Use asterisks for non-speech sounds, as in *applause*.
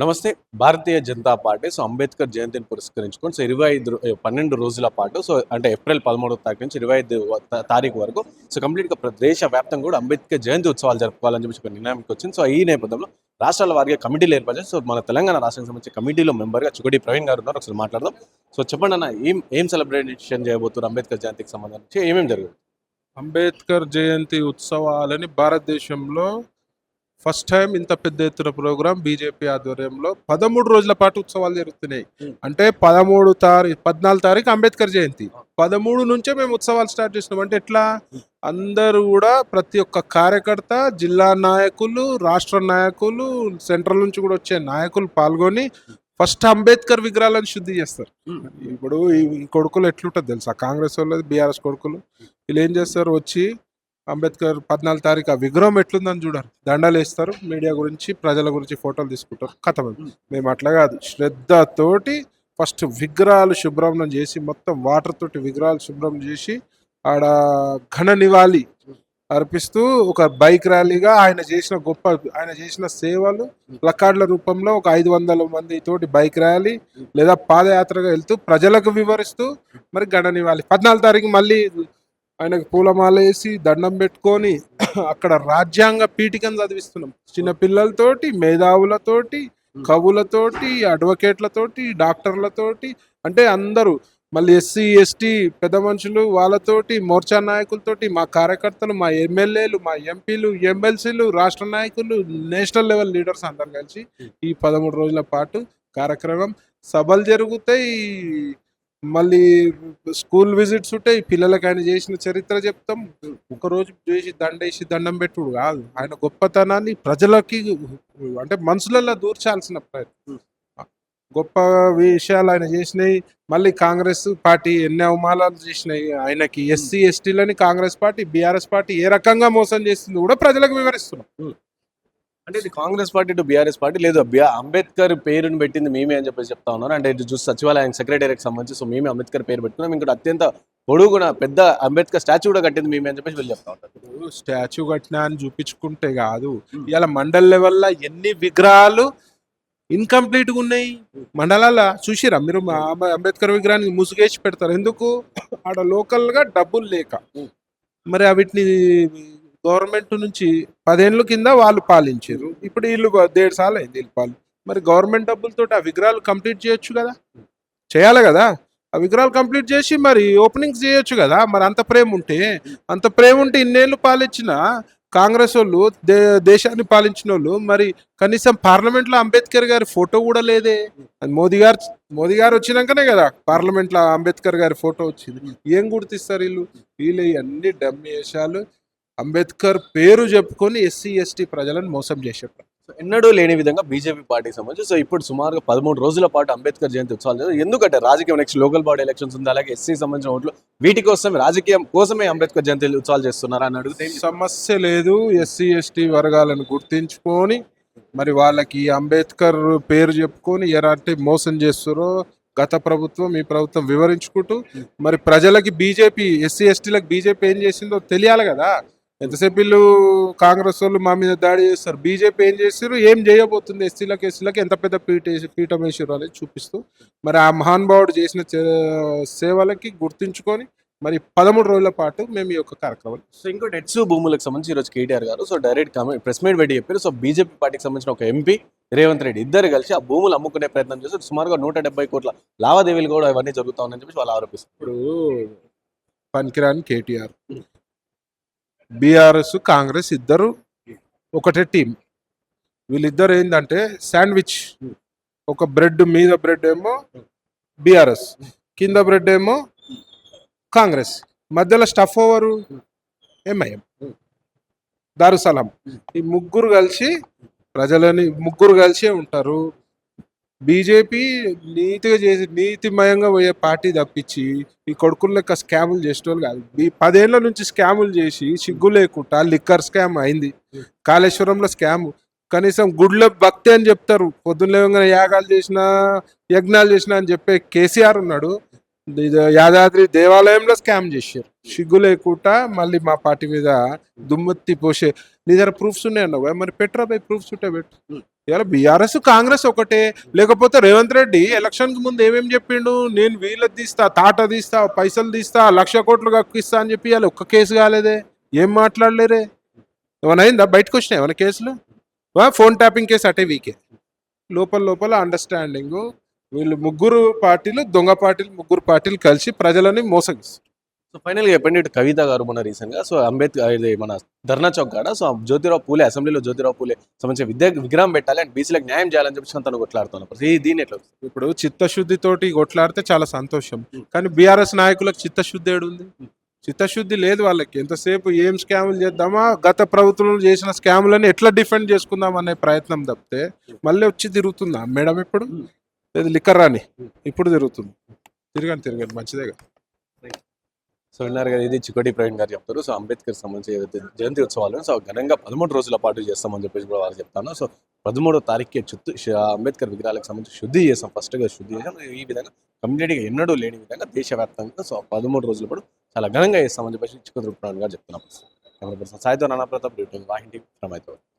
నమస్తే. Bharatiya Janata party so Ambedkar జయంతిని పురస్కరించుకొని సో ఇరవై ఐదు పన్నెండు రోజుల పాటు సో అంటే ఏప్రిల్ పదమూడవ తారీఖు నుంచి ఇరవై ఐదు తారీఖు వరకు సో కంప్లీట్గా ప్ర- దేశ వ్యాప్తంగా కూడా అంబేద్కర్ జయంతి ఉత్సవాలు జరుపుకోవాలని చెప్పి ఒక నిర్ణయానికి వచ్చింది. సో ఈ నేపథ్యంలో రాష్ట్రాల వారిగా కమిటీలు ఏర్పరిచారు. సో మన తెలంగాణ రాష్ట్రానికి సంబంధించి కమిటీలో మెంబర్గా చుగడి ప్రవీణ్ గారు ఉన్నారు. ఒకసారి మాట్లాడదాం. సో చెప్పండి అన్న ఏం ఏం సెలబ్రేషన్ చేయబోతున్నారు అంబేద్కర్ జయంతికి సంబంధించి? ఏమేమి జరుగుతుంది అంబేద్కర్ జయంతి ఉత్సవాలని భారతదేశంలో ఫస్ట్ టైం ఇంత పెద్ద ఎత్తున ప్రోగ్రాం బీజేపీ ఆధ్వర్యంలో పదమూడు రోజుల పాటు ఉత్సవాలు జరుగుతున్నాయి. అంటే పదమూడు తారీఖు పద్నాలుగు తారీఖు అంబేద్కర్ జయంతి. పదమూడు నుంచే మేము ఉత్సవాలు స్టార్ట్ చేసినాం అంటే ఎట్లా? అందరూ కూడా ప్రతి ఒక్క కార్యకర్త జిల్లా నాయకులు రాష్ట్ర నాయకులు సెంట్రల్ నుంచి కూడా వచ్చే నాయకులు పాల్గొని ఫస్ట్ అంబేద్కర్ విగ్రహాలను శుద్ధి చేస్తారు. ఇప్పుడు ఈ ఈ కొడుకులు ఎట్లుంటుంది తెలుసా? కాంగ్రెస్ వాళ్ళది బీఆర్ఎస్ కొడుకులు. వీళ్ళు ఏం చేస్తారు? వచ్చి అంబేద్కర్ పద్నాలుగు తారీఖు ఆ విగ్రహం ఎట్లుందని చూడరు దండలు వేస్తారు. మీడియా గురించి ప్రజల గురించి ఫోటోలు తీసుకుంటారు. కథ మేము అట్లా కాదు. శ్రద్ధతోటి ఫస్ట్ విగ్రహాలు శుభ్రం చేసి మొత్తం వాటర్ తోటి విగ్రహాలు శుభ్రం చేసి ఆడ ఘన నివాళి అర్పిస్తూ ఒక బైక్ ర్యాలీగా ఆయన చేసిన గొప్ప ఆయన చేసిన సేవలు ప్లకార్డుల రూపంలో ఒక ఐదు వందల మంది తోటి బైక్ ర్యాలీ లేదా పాదయాత్రగా వెళ్తూ ప్రజలకు వివరిస్తూ మరి ఘన నివాళి. పద్నాలుగు తారీఖు మళ్ళీ ఆయనకు పూలమాల వేసి దండం పెట్టుకొని *clears throat* అక్కడ రాజ్యాంగ పీఠికను చదివిస్తున్నాం. చిన్న పిల్లలతోటి మేధావులతోటి కవులతోటి అడ్వకేట్లతోటి డాక్టర్లతోటి అంటే అందరూ మళ్ళీ ఎస్సీ ఎస్టీ పెద్ద మనుషులు వాళ్ళతోటి మోర్చా నాయకులతోటి మా కార్యకర్తలు మా ఎమ్మెల్యేలు మా ఎంపీలు ఎమ్మెల్సీలు రాష్ట్ర నాయకులు నేషనల్ లెవెల్ లీడర్స్ అందరు కలిసి ఈ పదమూడు రోజుల పాటు కార్యక్రమం సభలు జరుగుతాయి. మళ్ళీ స్కూల్ విజిట్స్ ఉంటాయి పిల్లలకి ఆయన చేసిన చరిత్ర చెప్తాం. ఒక రోజు చేసి దండేసి దండం పెట్టుడు కాదు. ఆయన గొప్పతనాన్ని ప్రజలకి అంటే మనసులలో దూర్చాల్సిన ప్రయత్నం. గొప్ప విషయాలు ఆయన చేసినాయి. మళ్ళీ కాంగ్రెస్ పార్టీ ఎన్ని అవమానాలు చేసినాయి. ఆయనకి ఎస్సీ ఎస్టీలని కాంగ్రెస్ పార్టీ బీఆర్ఎస్ పార్టీ ఏ రకంగా మోసం చేస్తుంది కూడా ప్రజలకు వివరిస్తున్నాం. అంటే ఇది Congress party to BRS party. లేదు అంబేద్కర్ పేరుని పెట్టింది మేమే అని చెప్పేసి చెప్తా ఉన్నారు. అంటే ఇది చూసి సచివాలయం సెక్రటరీకి సంబంధించి సో మేమే అంబేద్కర్ పేరు పెట్టుకున్నాం. ఇంకోటి అత్యంత పొడుగున పెద్ద అంబేద్కర్ స్టాచ్యూ కూడా కట్టింది మేమే అని చెప్పేసి వీళ్ళు చెప్తా ఉంటారు. స్టాచ్యూ కట్టినా అని చూపించుకుంటే కాదు ఇలా మండల్ లెవెల్లో ఎన్ని విగ్రహాలు ఇన్కంప్లీట్గా ఉన్నాయి? మండలాల చూసిరా? మీరు అంబేద్కర్ విగ్రహానికి ముసుగేసి పెడతారు. ఎందుకు? ఆడ లోకల్గా డబ్బులు లేక. మరి వీటిని గవర్నమెంట్ నుంచి పదేళ్ళ కింద వాళ్ళు పాలించారు. ఇప్పుడు వీళ్ళు దేడు సార్లు అయింది వీళ్ళు పాలు. మరి గవర్నమెంట్ డబ్బులతో ఆ విగ్రహాలు కంప్లీట్ చేయొచ్చు కదా? చేయాలి కదా? ఆ విగ్రహాలు కంప్లీట్ చేసి మరి ఓపెనింగ్స్ చేయొచ్చు కదా? మరి అంత ప్రేమ ఉంటే అంత ప్రేమ ఉంటే ఇన్నేళ్ళు పాలించిన కాంగ్రెస్ వాళ్ళు దే దేశాన్ని పాలించిన వాళ్ళు మరి కనీసం పార్లమెంట్లో అంబేద్కర్ గారి ఫోటో కూడా లేదే. అది మోదీ గారు మోదీ గారు వచ్చినాకనే కదా పార్లమెంట్లో అంబేద్కర్ గారి ఫోటో వచ్చింది. ఏం గుర్తిస్తారు వీళ్ళు? వీళ్ళు అన్ని డమ్మి వేషాలు. అంబేద్కర్ పేరు చెప్పుకొని ఎస్సీ ఎస్టీ ప్రజలను మోసం చేశారు సో ఎన్నడూ లేని విధంగా బీజేపీ పార్టీకి సంబంధించి సో ఇప్పుడు సుమారుగా పదమూడు రోజుల పాటు అంబేద్కర్ జయంతి ఉత్సవాలు చేస్తారు. ఎందుకంటే రాజకీయం నెక్స్ట్ లోకల్ బాడీ ఎలక్షన్స్ ఉంది అలాగే ఎస్సీ సంబంధించిన ఓట్లు వీటి కోసం రాజకీయం కోసమే అంబేద్కర్ జయంతి ఉత్సవాలు చేస్తున్నారా అని అడిగితే సమస్య లేదు ఎస్సీ ఎస్టీ వర్గాలను గుర్తించుకొని మరి వాళ్ళకి అంబేద్కర్ పేరు చెప్పుకొని ఎలాంటి మోసం చేస్తారో గత ప్రభుత్వం ఈ ప్రభుత్వం వివరించుకుంటూ మరి ప్రజలకి బీజేపీ ఎస్సీ ఎస్టీలకు బీజేపీ ఏం చేసిందో తెలియాలి కదా ఎంతసేపు వీళ్ళు కాంగ్రెస్ వాళ్ళు మా మీద దాడి చేస్తారు? బీజేపీ ఏం చేస్తారు? ఏం చేయబోతుంది? ఎస్సీలకు ఎస్సీలకు ఎంత పెద్ద పీట పీఠం వేసారు అనేది చూపిస్తూ మరి ఆ మహానుభావుడు చేసిన సేవలకి గుర్తించుకొని మరి పదమూడు రోజుల పాటు మేము ఈ యొక్క కార్యక్రమం సో ఇంకోటి ఎట్సు భూములకు సంబంధించి ఈరోజు కేటీఆర్ గారు సో డైరెక్ట్ ప్రెస్ మీట్ పెట్టి చెప్పారు. సో బీజేపీ పార్టీకి సంబంధించిన ఒక ఎంపీ రేవంత్ రెడ్డి ఇద్దరు కలిసి ఆ భూములు అమ్ముకునే ప్రయత్నం చేస్తారు. సుమారుగా నూట డెబ్బై కోట్ల లావాదేవీలు కూడా ఇవన్నీ జరుగుతా ఉన్నాయని చెప్పి వాళ్ళు ఆరోపిస్తారు ఇప్పుడు పనికిరాని కేటీఆర్. బీఆర్ఎస్ కాంగ్రెస్ ఇద్దరు ఒకటే టీం వీళ్ళిద్దరు ఏంటంటే శాండ్విచ్ ఒక బ్రెడ్ మీద బ్రెడ్ ఏమో బీఆర్ఎస్ కింద బ్రెడ్ ఏమో కాంగ్రెస్. మధ్యలో స్టఫ్ ఓవరు ఎంఐఎం దారుసలాం. ఈ ముగ్గురు కలిసి ప్రజలని ముగ్గురు కలిసే ఉంటారు. బీజేపీ నీతిగా చేసి నీతిమయంగా పోయే పార్టీ తప్పించి ఈ కొడుకుల లెక్క స్కాములు చేసేటోళ్ళు కాదు. ఈ పదేళ్ళ నుంచి స్కాములు చేసి సిగ్గు లేకుండా లిక్కర్ స్కామ్ అయింది. కాళేశ్వరంలో స్కామ్. కనీసం గుడ్ల భక్తి అని చెప్తారు. పొద్దున్న లేవగానే యాగాలు చేసినా యజ్ఞాలు చేసినా అని చెప్పే కేసీఆర్ ఉన్నాడు. ఇది యాదాద్రి దేవాలయంలో స్కామ్ చేశారు. సిగ్గు లేకుండా మళ్ళీ మా పార్టీ మీద దుమ్మెత్తి పోసే నీ దగ్గర ప్రూఫ్స్ ఉన్నాయి అన్నావు మరి పెట్రా బై ప్రూఫ్స్ ఉంటే పెట్టు. ఇలా బీఆర్ఎస్ కాంగ్రెస్ ఒకటే. లేకపోతే రేవంత్ రెడ్డి ఎలక్షన్కి ముందు ఏమేం చెప్పిండు? నేను వీళ్ళది తీస్తా తాట తీస్తా పైసలు తీస్తా లక్ష కోట్లు కక్కిస్తా అని చెప్పి వాళ్ళు ఒక్క కేసు కాలేదే. ఏం మాట్లాడలేరే? ఏమైనా అయిందా? బయటకు వచ్చినాయి ఏమైనా కేసులు? వా, ఫోన్ ట్యాపింగ్ కేసు అటే వీకే లోపల లోపల అండర్స్టాండింగ్ వీళ్ళు ముగ్గురు పార్టీలు దొంగ పార్టీలు ముగ్గురు పార్టీలు కలిసి ప్రజలని మోసగిస్తారు సో ఫైనల్గా చెప్పండి ఇటు కవిత గారు మన రీసెంట్గా సో అంబేద్కర్ ఇది మన ధర్నా చౌక్ కాడ సో జ్యోతిరావు పూలే అసెంబ్లీలో జ్యోతిరావు పూలే సంబంధించిన విద్యా విగ్రహం పెట్టాలి అండ్ బీసీలకు న్యాయం చేయాలని చెప్పి తను కొట్లాడుతున్నారు ఈ దీని ఎట్లా? ఇప్పుడు చిత్తశుద్ధితోటి కొట్లాడితే చాలా సంతోషం. కానీ బీఆర్ఎస్ నాయకులకు చిత్తశుద్ధి ఏడుంది? చిత్తశుద్ధి లేదు వాళ్ళకి. ఎంతసేపు ఏం స్కాములు చేద్దామా? గత ప్రభుత్వంలో చేసిన స్కాములని ఎట్లా డిఫెండ్ చేసుకుందాం అనే ప్రయత్నం తప్పితే మళ్ళీ వచ్చి తిరుగుతుందా? మేడం ఇప్పుడు? లేదు లిక్కర్ రాని ఇప్పుడు తిరుగుతుంది. తిరగండి తిరగండి. మంచిదే కదా. సో విన్నారు కదా ఇది చికోటి ప్రవీణ్ గారు చెప్తారు. సో అంబేద్కర్ సంబంధించి జయంతి ఉత్సవాలను సో ఘనంగా పదమూడు రోజుల పాటు చేస్తామని చెప్పేసి కూడా వాళ్ళు చెప్తాను. సో పదమూడో తారీఖుకి చుట్టూ అంబేద్కర్ విగ్రహాలకు సంబంధించి శుద్ధి చేస్తాం ఫస్ట్గా శుద్ధి చేసాం. ఈ విధంగా కంప్లీట్గా ఎన్నడూ లేని విధంగా దేశవ్యాప్తంగా సో పదమూడు రోజుల పాటు చాలా ఘనంగా చేస్తామని చెప్పేసి చికోటి ప్రవీణ్ గారు చెప్తున్నాం సాయితో నానా ప్రతాప్ వాహింటి ఫ్రమ్